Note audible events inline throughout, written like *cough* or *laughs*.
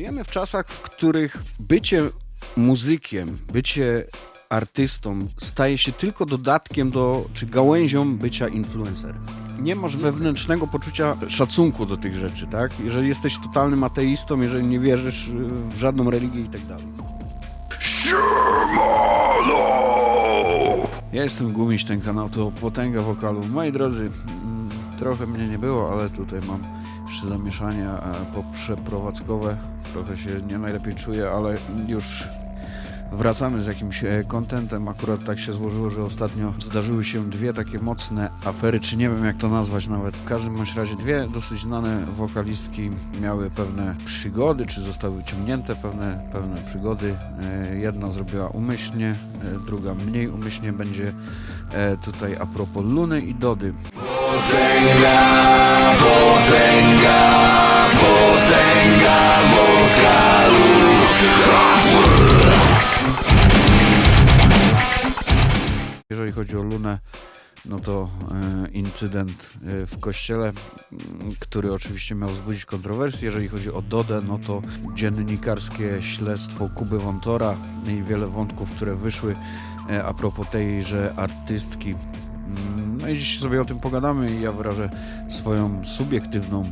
Żyjemy w czasach, w których bycie muzykiem, bycie artystą staje się tylko dodatkiem do, czy gałęzią bycia influencerem. Nie masz wewnętrznego poczucia szacunku do tych rzeczy, tak? Jeżeli jesteś totalnym ateistą, jeżeli nie wierzysz w żadną religię i tak dalej. Ja jestem Gumiś, ten kanał to potęga wokalu. Moi drodzy, mm, trochę mnie nie było, ale tutaj mam jeszcze zamieszania e, poprzeprowadzkowe. Trochę się nie najlepiej czuję, ale już wracamy z jakimś e, kontentem. Akurat tak się złożyło, że ostatnio zdarzyły się dwie takie mocne afery, czy nie wiem jak to nazwać nawet. W każdym bądź razie dwie dosyć znane wokalistki miały pewne przygody, czy zostały wyciągnięte pewne, pewne przygody. E, Jedna zrobiła umyślnie, e, druga mniej umyślnie. Będzie tutaj a propos Luny i Dody. Jeżeli chodzi o Lunę, no to e, incydent e, w kościele, który oczywiście miał wzbudzić kontrowersje. Jeżeli chodzi o Dodę, no to dziennikarskie śledztwo Kuby Wątora i wiele wątków, które wyszły e, a propos tejże artystki. Mm, No i dziś sobie o tym pogadamy i ja wyrażę swoją subiektywną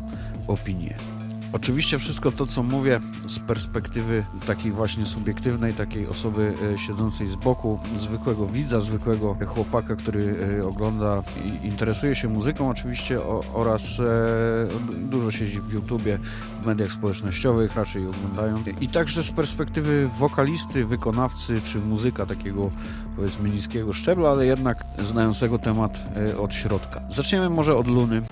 opinię. Oczywiście wszystko to, co mówię z perspektywy takiej właśnie subiektywnej, takiej osoby e, siedzącej z boku, zwykłego widza, zwykłego chłopaka, który e, ogląda i interesuje się muzyką oczywiście oraz e, dużo siedzi w YouTubie, w mediach społecznościowych, raczej oglądają. I także z perspektywy wokalisty, wykonawcy czy muzyka takiego powiedzmy niskiego szczebla, ale jednak znającego temat od środka. Zaczniemy może od Luny.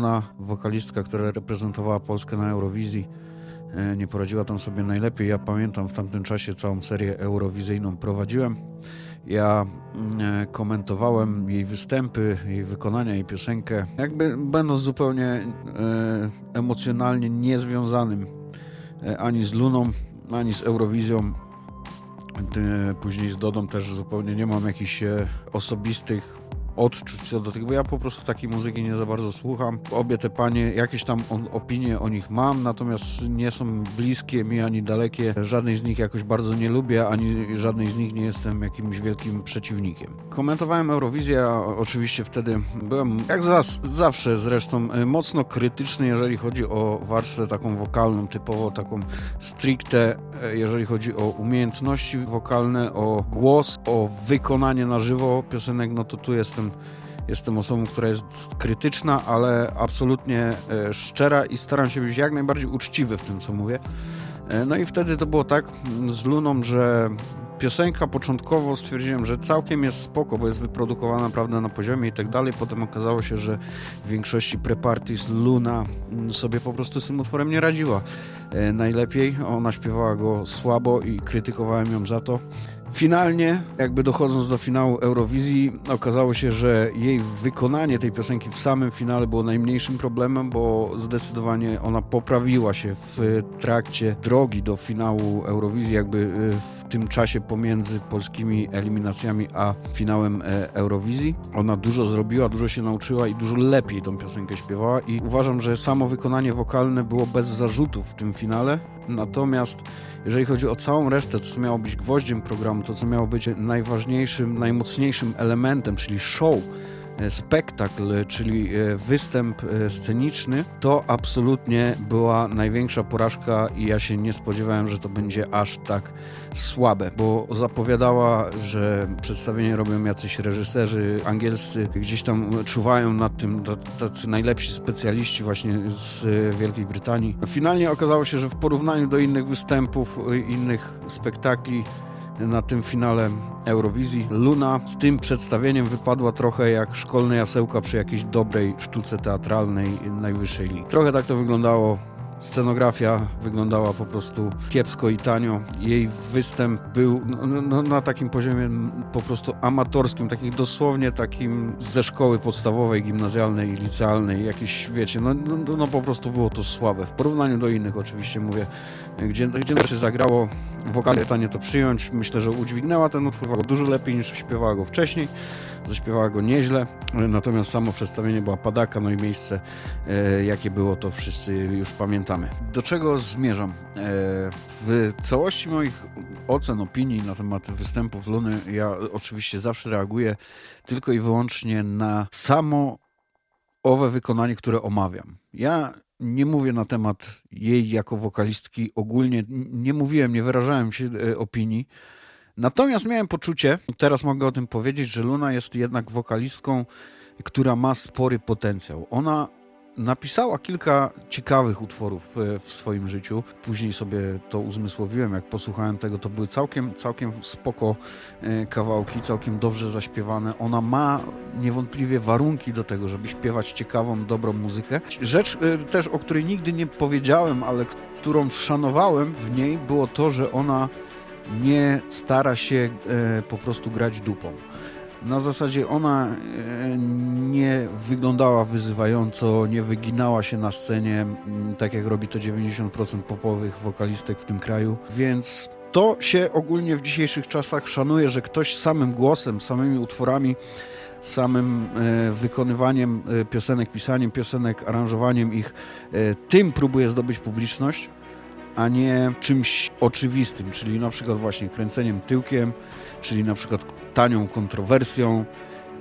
Luna, wokalistka, która reprezentowała Polskę na Eurowizji, e, nie poradziła tam sobie najlepiej. Ja pamiętam w tamtym czasie całą serię eurowizyjną prowadziłem. Ja mm, e, komentowałem jej występy, jej wykonania, jej piosenkę, jakby będąc zupełnie e, emocjonalnie niezwiązanym ani z Luną, ani z Eurowizją. Później z Dodą też zupełnie nie mam jakichś osobistych odczuć co do tego, bo ja po prostu takiej muzyki nie za bardzo słucham. Obie te panie, jakieś tam on, opinie o nich mam, natomiast nie są bliskie mi ani dalekie. Żadnej z nich jakoś bardzo nie lubię, ani żadnej z nich nie jestem jakimś wielkim przeciwnikiem. Komentowałem Eurowizję, a oczywiście wtedy byłem, jak zawsze zresztą, e, mocno krytyczny, jeżeli chodzi o warstwę taką wokalną, typowo taką stricte, e, jeżeli chodzi o umiejętności wokalne, o głos, o wykonanie na żywo piosenek, no to tu jestem Jestem osobą, która jest krytyczna, ale absolutnie e, szczera i staram się być jak najbardziej uczciwy w tym, co mówię. E, No i wtedy to było tak mm, z Luną, że piosenka początkowo stwierdziłem, że całkiem jest spoko, bo jest wyprodukowana naprawdę na poziomie i tak dalej. Potem okazało się, że w większości prepartis Luna mm, sobie po prostu z tym utworem nie radziła e, najlepiej. Ona śpiewała go słabo i krytykowałem ją za to. Finalnie, jakby dochodząc do finału Eurowizji, okazało się, że jej wykonanie tej piosenki w samym finale było najmniejszym problemem, bo zdecydowanie ona poprawiła się w trakcie drogi do finału Eurowizji, jakby y, w tym czasie pomiędzy polskimi eliminacjami a finałem e, Eurowizji. Ona dużo zrobiła, dużo się nauczyła i dużo lepiej tą piosenkę śpiewała i uważam, że samo wykonanie wokalne było bez zarzutów w tym finale. Natomiast jeżeli chodzi o całą resztę, to co miało być gwoździem programu, to co miało być najważniejszym, najmocniejszym elementem, czyli show, spektakl, czyli e, występ e, sceniczny, to absolutnie była największa porażka i ja się nie spodziewałem, że to będzie aż tak słabe, bo zapowiadała, że przedstawienie robią jacyś reżyserzy angielscy, gdzieś tam czuwają nad tym tac- tacy najlepsi specjaliści właśnie z e, Wielkiej Brytanii. Finalnie okazało się, że w porównaniu do innych występów, e, innych spektakli, na tym finale Eurowizji. Luna z tym przedstawieniem wypadła trochę jak szkolne jasełka przy jakiejś dobrej sztuce teatralnej najwyższej ligi. Trochę tak to wyglądało Scenografia wyglądała po prostu kiepsko i tanio. Jej występ był no, no, na takim poziomie po prostu amatorskim, takim dosłownie takim ze szkoły podstawowej, gimnazjalnej, licealnej, jakieś, wiecie, no, no, no po prostu było to słabe. W porównaniu do innych oczywiście mówię, gdzie, gdzie znaczy zagrało wokalnie tanie to przyjąć. Myślę, że udźwignęła ten utwór dużo lepiej niż śpiewała go wcześniej. Zaśpiewała go nieźle, natomiast samo przedstawienie była padaka, no i miejsce, e, jakie było, to wszyscy już pamiętamy. Do czego zmierzam? E, w całości moich ocen, opinii na temat występów Luny, ja oczywiście zawsze reaguję tylko i wyłącznie na samo owe wykonanie, które omawiam. Ja nie mówię na temat jej jako wokalistki ogólnie, nie mówiłem, nie wyrażałem się e, opinii. Natomiast miałem poczucie, teraz mogę o tym powiedzieć, że Luna jest jednak wokalistką, która ma spory potencjał. Ona napisała kilka ciekawych utworów e, w swoim życiu. Później sobie to uzmysłowiłem, jak posłuchałem tego, to były całkiem, całkiem spoko e, kawałki, całkiem dobrze zaśpiewane. Ona ma niewątpliwie warunki do tego, żeby śpiewać ciekawą, dobrą muzykę. Rzecz e, też, o której nigdy nie powiedziałem, ale którą szanowałem w niej, było to, że ona nie stara się e, po prostu grać dupą. Na zasadzie ona e, nie wyglądała wyzywająco, nie wyginała się na scenie, tak jak robi to 90% popowych wokalistek w tym kraju, więc to się ogólnie w dzisiejszych czasach szanuje, że ktoś samym głosem, samymi utworami, samym e, wykonywaniem piosenek, pisaniem piosenek, aranżowaniem ich, tym próbuje zdobyć publiczność a nie czymś oczywistym, czyli na przykład właśnie kręceniem tyłkiem, czyli na przykład tanią kontrowersją.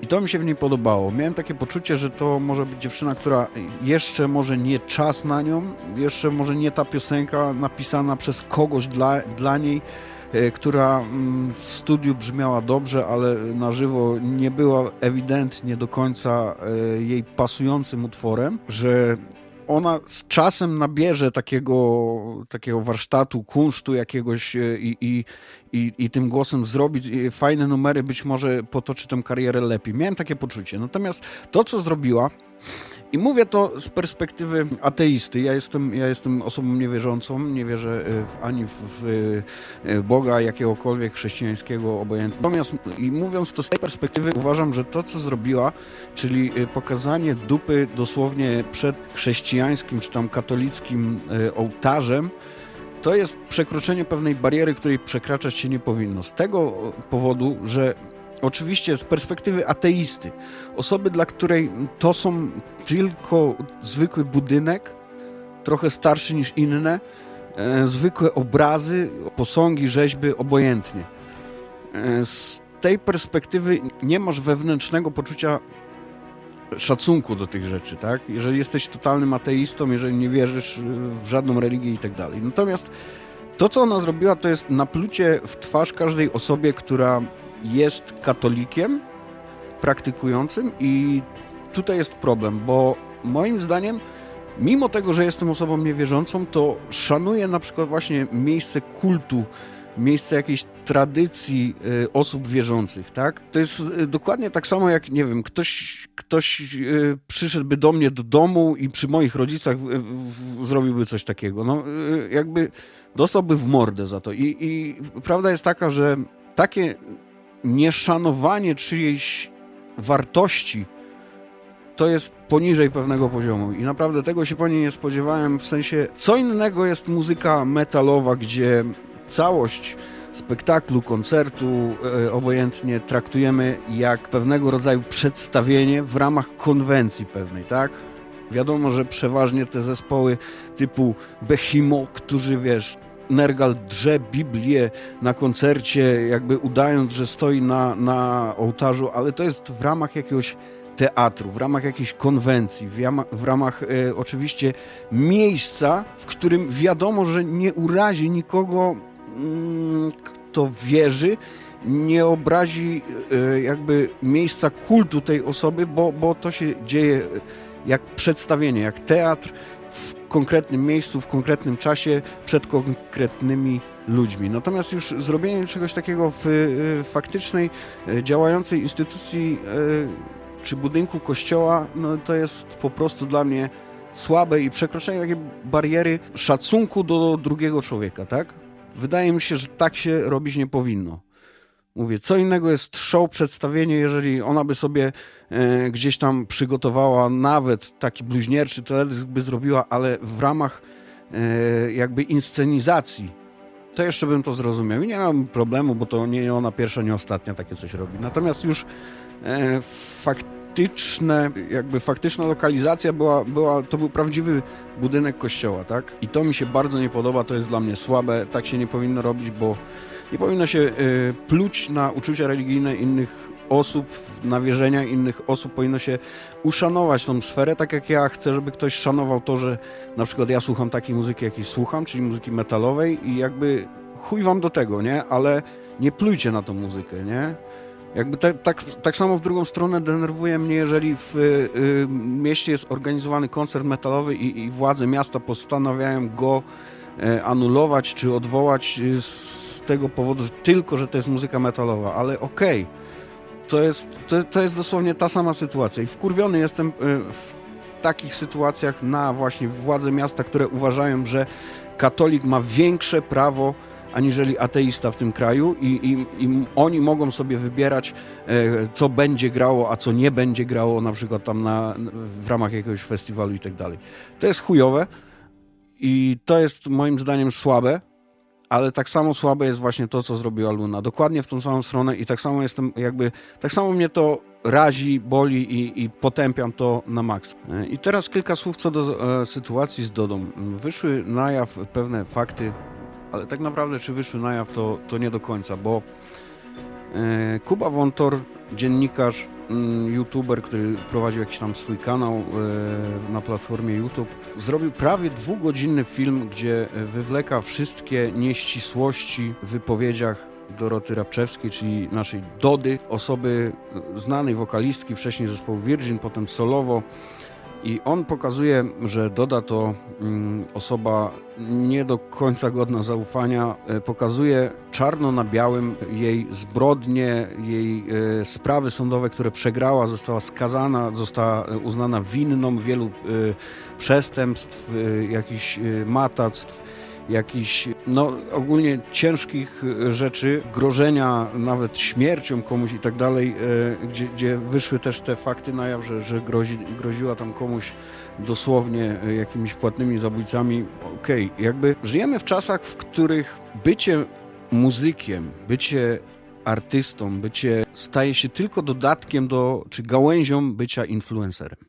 I to mi się w niej podobało. Miałem takie poczucie, że to może być dziewczyna, która jeszcze może nie czas na nią, jeszcze może nie ta piosenka napisana przez kogoś dla, dla niej, e, która mm, w studiu brzmiała dobrze, ale na żywo nie była ewidentnie do końca e, jej pasującym utworem, że ona z czasem nabierze takiego, takiego warsztatu, kunsztu jakiegoś e, i, i, i, i tym głosem zrobi e, fajne numery, być może potoczy tę karierę lepiej. Miałem takie poczucie. Natomiast to, co zrobiła, i mówię to z perspektywy ateisty. Ja jestem, ja jestem osobą niewierzącą, nie wierzę e, w, ani w, w e, Boga jakiegokolwiek chrześcijańskiego, obojętnie. Natomiast i mówiąc to z tej perspektywy, uważam, że to, co zrobiła, czyli e, pokazanie dupy dosłownie przed chrześcijańskim czy tam katolickim ołtarzem, to jest przekroczenie pewnej bariery, której przekraczać się nie powinno. Z tego powodu, że oczywiście z perspektywy ateisty, osoby, dla której to są tylko zwykły budynek, trochę starszy niż inne, e, zwykłe obrazy, posągi, rzeźby, obojętnie. E, z tej perspektywy nie masz wewnętrznego poczucia szacunku do tych rzeczy, tak? Jeżeli jesteś totalnym ateistą, jeżeli nie wierzysz w żadną religię i tak dalej. Natomiast to, co ona zrobiła, to jest naplucie w twarz każdej osobie, która jest katolikiem praktykującym i tutaj jest problem, bo moim zdaniem mimo tego, że jestem osobą niewierzącą, to szanuję na przykład właśnie miejsce kultu, miejsce jakiejś tradycji y, osób wierzących, tak? To jest y, dokładnie tak samo jak, nie wiem, ktoś, ktoś y, przyszedłby do mnie do domu i przy moich rodzicach zrobiłby coś takiego. No, jakby dostałby w mordę za to. I, I prawda jest taka, że takie nieszanowanie czyjejś wartości to jest poniżej pewnego poziomu i naprawdę tego się po niej nie spodziewałem, w sensie co innego jest muzyka metalowa, gdzie całość spektaklu, koncertu, e, obojętnie traktujemy jak pewnego rodzaju przedstawienie w ramach konwencji pewnej, tak? Wiadomo, że przeważnie te zespoły typu Behemoth, którzy wiesz, Nergal drze Biblię na koncercie, jakby udając, że stoi na, na ołtarzu, ale to jest w ramach jakiegoś teatru, w ramach jakiejś konwencji, w, jama, w ramach e, oczywiście miejsca, w którym wiadomo, że nie urazi nikogo, mm, kto wierzy, nie obrazi e, jakby miejsca kultu tej osoby, bo, bo to się dzieje jak przedstawienie, jak teatr konkretnym miejscu, w konkretnym czasie, przed konkretnymi ludźmi. Natomiast już zrobienie czegoś takiego w e, faktycznej, e, działającej instytucji e, czy budynku kościoła, no to jest po prostu dla mnie słabe i przekroczenie takiej bariery szacunku do drugiego człowieka, tak? Wydaje mi się, że tak się robić nie powinno. Mówię, co innego jest show, przedstawienie, jeżeli ona by sobie e, gdzieś tam przygotowała nawet taki bluźnierczy teledysk by zrobiła, ale w ramach e, jakby inscenizacji, to jeszcze bym to zrozumiał. I nie mam problemu, bo to nie ona pierwsza, nie ostatnia takie coś robi. Natomiast już e, faktyczne, jakby faktyczna lokalizacja była, była, to był prawdziwy budynek kościoła, tak? I to mi się bardzo nie podoba, to jest dla mnie słabe, tak się nie powinno robić, bo nie powinno się y, pluć na uczucia religijne innych osób, na wierzenia innych osób. Powinno się uszanować tą sferę, tak jak ja chcę, żeby ktoś szanował to, że na przykład ja słucham takiej muzyki, jakiej słucham, czyli muzyki metalowej i jakby chuj wam do tego, nie? Ale nie plujcie na tą muzykę, nie? Jakby tak, tak, tak samo w drugą stronę denerwuje mnie, jeżeli w y, y, mieście jest organizowany koncert metalowy i, i władze miasta postanawiają go e, anulować czy odwołać y, z tego powodu, że tylko, że to jest muzyka metalowa, ale okej, to, jest, to, to jest dosłownie ta sama sytuacja i wkurwiony jestem y, w takich sytuacjach na właśnie władze miasta, które uważają, że katolik ma większe prawo aniżeli ateista w tym kraju i, i, i oni mogą sobie wybierać, e, co będzie grało, a co nie będzie grało, na przykład tam na, w ramach jakiegoś festiwalu i tak dalej. To jest chujowe i to jest moim zdaniem słabe, ale tak samo słabe jest właśnie to, co zrobiła Luna. Dokładnie w tą samą stronę i tak samo jestem jakby, tak samo mnie to razi, boli i, i potępiam to na maks. E, I teraz kilka słów co do e, sytuacji z Dodą. Wyszły na jaw pewne fakty, ale tak naprawdę czy wyszły na jaw to, to nie do końca, bo e, Kuba Wontor, dziennikarz, youtuber, który prowadził jakiś tam swój kanał e, na platformie YouTube, zrobił prawie dwugodzinny film, gdzie wywleka wszystkie nieścisłości w wypowiedziach Doroty Rabczewskiej, czyli naszej Dody, osoby znanej wokalistki, wcześniej zespołu Virgin, potem solowo. I on pokazuje, że Doda to mm, osoba nie do końca godna zaufania. E, pokazuje czarno na białym jej zbrodnie, jej e, sprawy sądowe, które przegrała, została skazana, została e, uznana winną wielu przestępstw, jakichś matactw jakichś, no ogólnie ciężkich e, rzeczy, grożenia nawet śmiercią komuś i tak dalej, e, gdzie, gdzie wyszły też te fakty na jaw, że, że grozi, groziła tam komuś dosłownie e, jakimiś płatnymi zabójcami. Okej, jakby żyjemy w czasach, w których bycie muzykiem, bycie artystą, bycie staje się tylko dodatkiem do, czy gałęzią bycia influencerem.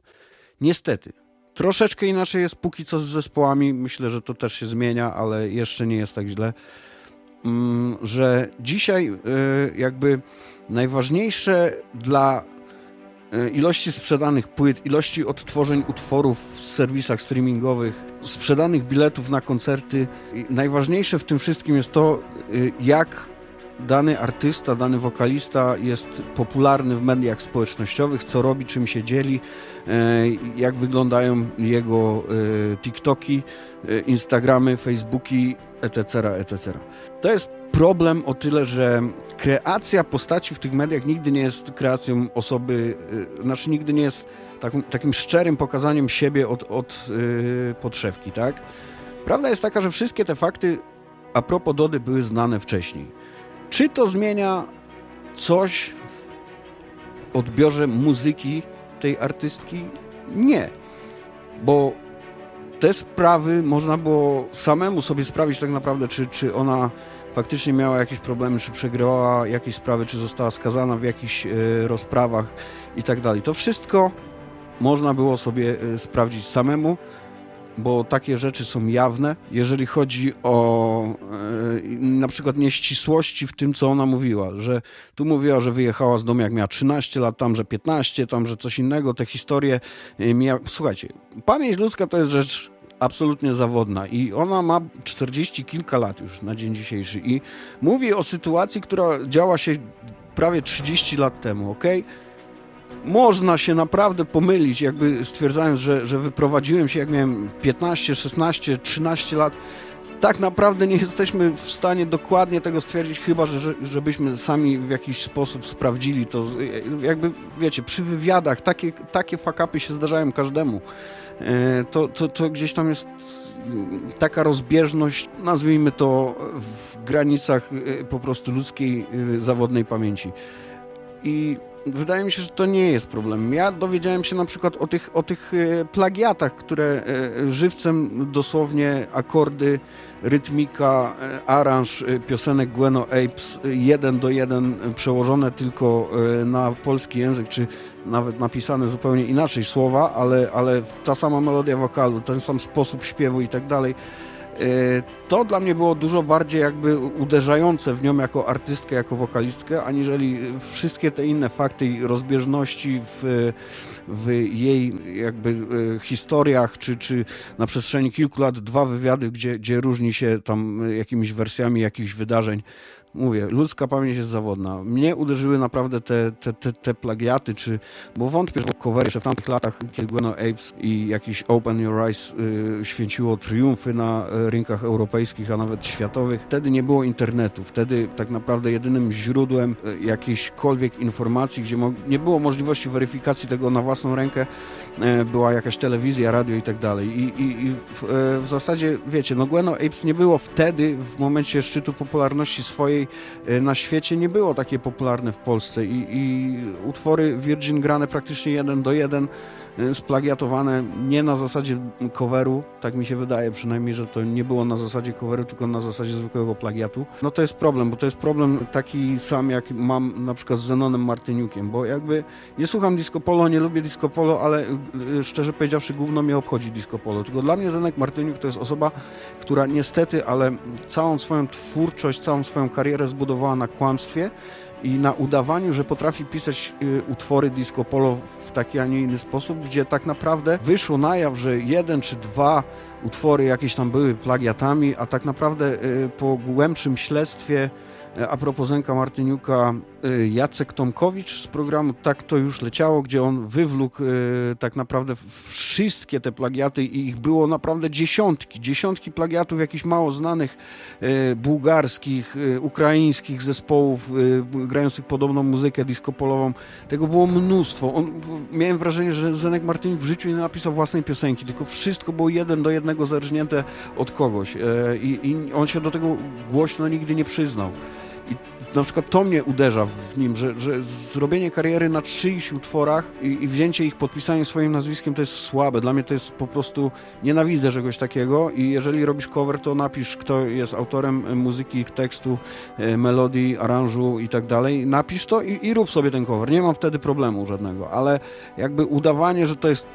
Niestety. Troszeczkę inaczej jest póki co z zespołami. Myślę, że to też się zmienia, ale jeszcze nie jest tak źle. Mm, Że dzisiaj y, jakby najważniejsze dla y, ilości sprzedanych płyt, ilości odtworzeń utworów w serwisach streamingowych, sprzedanych biletów na koncerty, najważniejsze w tym wszystkim jest to, y, jak dany artysta, dany wokalista jest popularny w mediach społecznościowych, co robi, czym się dzieli, e, jak wyglądają jego e, TikToki, e, Instagramy, Facebooki, etc., etc. To jest problem o tyle, że kreacja postaci w tych mediach nigdy nie jest kreacją osoby, znaczy nigdy nie jest takim, takim szczerym pokazaniem siebie od, od podszewki, tak? Prawda jest taka, że wszystkie te fakty a propos Dody były znane wcześniej. Czy to zmienia coś w odbiorze muzyki tej artystki? Nie, bo te sprawy można było samemu sobie sprawić tak naprawdę, czy, czy ona faktycznie miała jakieś problemy, czy przegrała jakieś sprawy, czy została skazana w jakichś e, rozprawach i tak dalej. To wszystko można było sobie e, sprawdzić samemu, bo takie rzeczy są jawne. Jeżeli chodzi o e, na przykład nieścisłości w tym, co ona mówiła, że tu mówiła, że wyjechała z domu jak miała 13 lat, tam, że 15, tam, że coś innego, te historie e, mija... Słuchajcie, pamięć ludzka to jest rzecz absolutnie zawodna i ona ma 40 kilka lat już na dzień dzisiejszy i mówi o sytuacji, która działa się prawie 30 lat temu, okej? Można się naprawdę pomylić, jakby stwierdzając, że, że wyprowadziłem się jak miałem 15, 16, 13 lat. tak naprawdę nie jesteśmy w stanie dokładnie tego stwierdzić, chyba że, że żebyśmy sami w jakiś sposób sprawdzili to. Jakby, wiecie, przy wywiadach takie, takie fakapy się zdarzają każdemu. E, To, to, to gdzieś tam jest taka rozbieżność, nazwijmy to w granicach e, po prostu ludzkiej e, zawodnej pamięci. I wydaje mi się, że to nie jest problem. Ja dowiedziałem się na przykład o tych, o tych e, plagiatach, które e, żywcem dosłownie akordy, rytmika, e, aranż piosenek Gueno Apes jeden do jeden przełożone tylko na polski język, czy nawet napisane zupełnie inaczej słowa, ale, ale ta sama melodia wokalu, ten sam sposób śpiewu i tak dalej. E, To dla mnie było dużo bardziej jakby uderzające w nią jako artystkę, jako wokalistkę, aniżeli wszystkie te inne fakty i rozbieżności w, w jej jakby e, historiach, czy, czy na przestrzeni kilku lat dwa wywiady, gdzie, gdzie różni się tam jakimiś wersjami jakichś wydarzeń. Mówię, ludzka pamięć jest zawodna. Mnie uderzyły naprawdę te, te, te, te plagiaty, czy, bo wątpię, że covery jeszcze w tamtych latach, kiedy Gueno Apes i jakiś Open Your Eyes y, święciło triumfy na y, rynkach europejskich, a nawet światowych, wtedy nie było internetu. Wtedy tak naprawdę jedynym źródłem y, jakiejśkolwiek informacji, gdzie nie było możliwości weryfikacji tego na własną rękę, y, była jakaś telewizja, radio i tak dalej. I, y, w zasadzie, wiecie, no Gueno Apes nie było wtedy, w momencie szczytu popularności swojej, y, na świecie nie było takie popularne w Polsce i, i utwory Virgin grane praktycznie jeden do jeden, splagiatowane nie na zasadzie coveru, tak mi się wydaje przynajmniej, że to nie było na zasadzie coveru, tylko na zasadzie zwykłego plagiatu. No to jest problem, bo to jest problem taki sam jak mam na przykład z Zenonem Martyniukiem, bo jakby nie słucham disco polo, nie lubię disco polo, ale y, szczerze powiedziawszy gówno mnie obchodzi disco polo, tylko dla mnie Zenek Martyniuk to jest osoba, która niestety, ale całą swoją twórczość, całą swoją karierę zbudowała na kłamstwie i na udawaniu, że potrafi pisać y, utwory disco polo w taki, a nie inny sposób, gdzie tak naprawdę wyszło na jaw, że jeden czy dwa utwory jakieś tam były plagiatami, a tak naprawdę y, po głębszym śledztwie y, a propos Zenka Martyniuka, Jacek Tomkowicz z programu Tak to już leciało, gdzie on wywlókł y, tak naprawdę wszystkie te plagiaty i ich było naprawdę dziesiątki, dziesiątki plagiatów jakichś mało znanych y, bułgarskich, y, ukraińskich zespołów y, grających podobną muzykę disco-polową. Tego było mnóstwo. On, miałem wrażenie, że Zenek Martyniuk w życiu nie napisał własnej piosenki, tylko wszystko było jeden do jednego zerżnięte od kogoś. I on się do tego głośno nigdy nie przyznał. Na przykład to mnie uderza w nim, że, że zrobienie kariery na czyichś utworach i, i wzięcie ich, podpisanie swoim nazwiskiem to jest słabe. Dla mnie to jest po prostu, nienawidzę czegoś takiego i jeżeli robisz cover, to napisz, kto jest autorem muzyki, tekstu, e, melodii, aranżu i tak dalej. Napisz to i, i rób sobie ten cover. Nie mam wtedy problemu żadnego, ale jakby udawanie, że to jest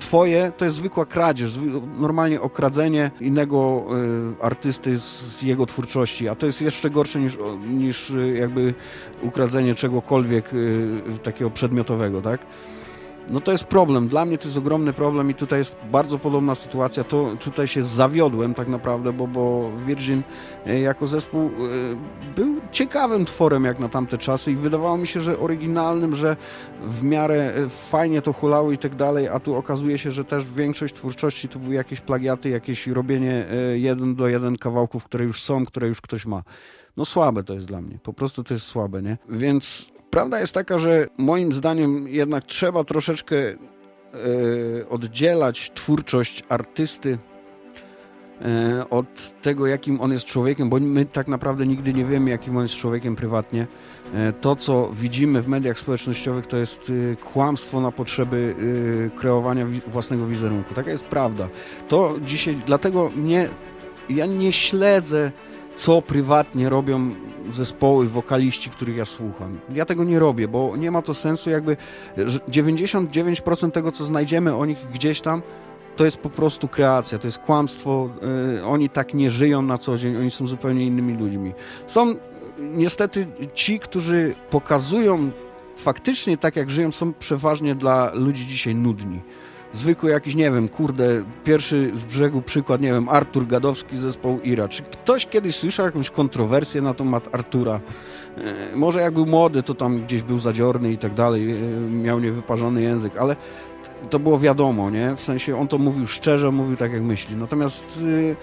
twoje, to jest zwykła kradzież, normalnie okradzenie innego y, artysty z, jego twórczości, a to jest jeszcze gorsze niż, niż y, jakby ukradzenie czegokolwiek y, takiego przedmiotowego, tak? No to jest problem. Dla mnie to jest ogromny problem i tutaj jest bardzo podobna sytuacja. To tutaj się zawiodłem tak naprawdę, bo, bo Virgin e, jako zespół e, był ciekawym tworem jak na tamte czasy i wydawało mi się, że oryginalnym, że w miarę e, fajnie to hulało i tak dalej, a tu okazuje się, że też większość twórczości to były jakieś plagiaty, jakieś robienie jeden do jeden kawałków, które już są, które już ktoś ma. No słabe to jest dla mnie, po prostu to jest słabe, nie? Więc prawda jest taka, że moim zdaniem jednak trzeba troszeczkę e, oddzielać twórczość artysty e, od tego, jakim on jest człowiekiem, bo my tak naprawdę nigdy nie wiemy, jakim on jest człowiekiem prywatnie. E, To, co widzimy w mediach społecznościowych, to jest kłamstwo na potrzeby kreowania własnego wizerunku. Taka jest prawda. To dzisiaj, dlatego nie, ja nie śledzę, co prywatnie robią zespoły, wokaliści, których ja słucham. Ja tego nie robię, bo nie ma to sensu, jakby że 99% tego, co znajdziemy o nich gdzieś tam, to jest po prostu kreacja, to jest kłamstwo. y, oni tak nie żyją na co dzień, oni są zupełnie innymi ludźmi. Są niestety ci, którzy pokazują faktycznie tak, jak żyją, są przeważnie dla ludzi dzisiaj nudni. Zwykły jakiś, nie wiem, kurde, pierwszy z brzegu przykład, nie wiem, Artur Gadowski zespołu Ira. Czy ktoś kiedyś słyszał jakąś kontrowersję na temat Artura? E, Może jak był młody, to tam gdzieś był zadziorny i tak dalej, e, miał niewyparzony język, ale to było wiadomo, nie? W sensie on to mówił szczerze, mówił tak jak myśli. Natomiast y,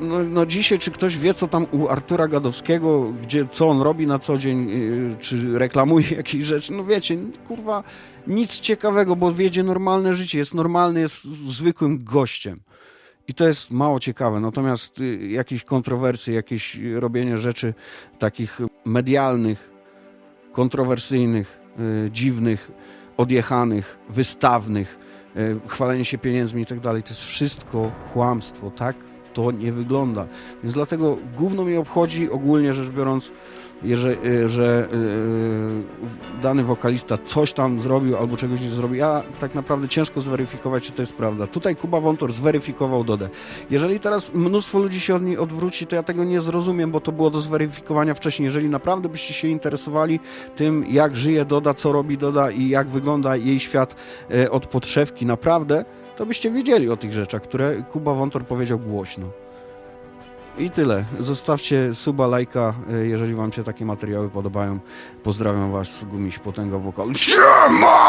no, no dzisiaj, czy ktoś wie, co tam u Artura Gadowskiego, gdzie, co on robi na co dzień, yy, czy reklamuje *laughs* jakieś rzeczy, no wiecie, kurwa, nic ciekawego, bo wiedzie normalne życie, jest normalny, jest zwykłym gościem. I to jest mało ciekawe. Natomiast y, jakieś kontrowersje, jakieś y, robienie rzeczy takich medialnych, kontrowersyjnych, y, dziwnych, odjechanych, wystawnych, y, chwalenie się pieniędzmi i tak dalej, to jest wszystko kłamstwo, tak? To nie wygląda. Więc dlatego gówno mnie obchodzi ogólnie rzecz biorąc, że, że y, dany wokalista coś tam zrobił albo czegoś nie zrobił. Ja tak naprawdę ciężko zweryfikować, czy to jest prawda. Tutaj Kuba Wątor zweryfikował Dodę. Jeżeli teraz mnóstwo ludzi się od niej odwróci, to ja tego nie zrozumiem, bo to było do zweryfikowania wcześniej. Jeżeli naprawdę byście się interesowali tym, jak żyje Doda, co robi Doda i jak wygląda jej świat e, od podszewki, naprawdę, to byście wiedzieli o tych rzeczach, które Kuba Wątor powiedział głośno. I tyle. Zostawcie suba, lajka, e, jeżeli wam się takie materiały podobają. Pozdrawiam was, Gumiś Potęga Wokal. Siema!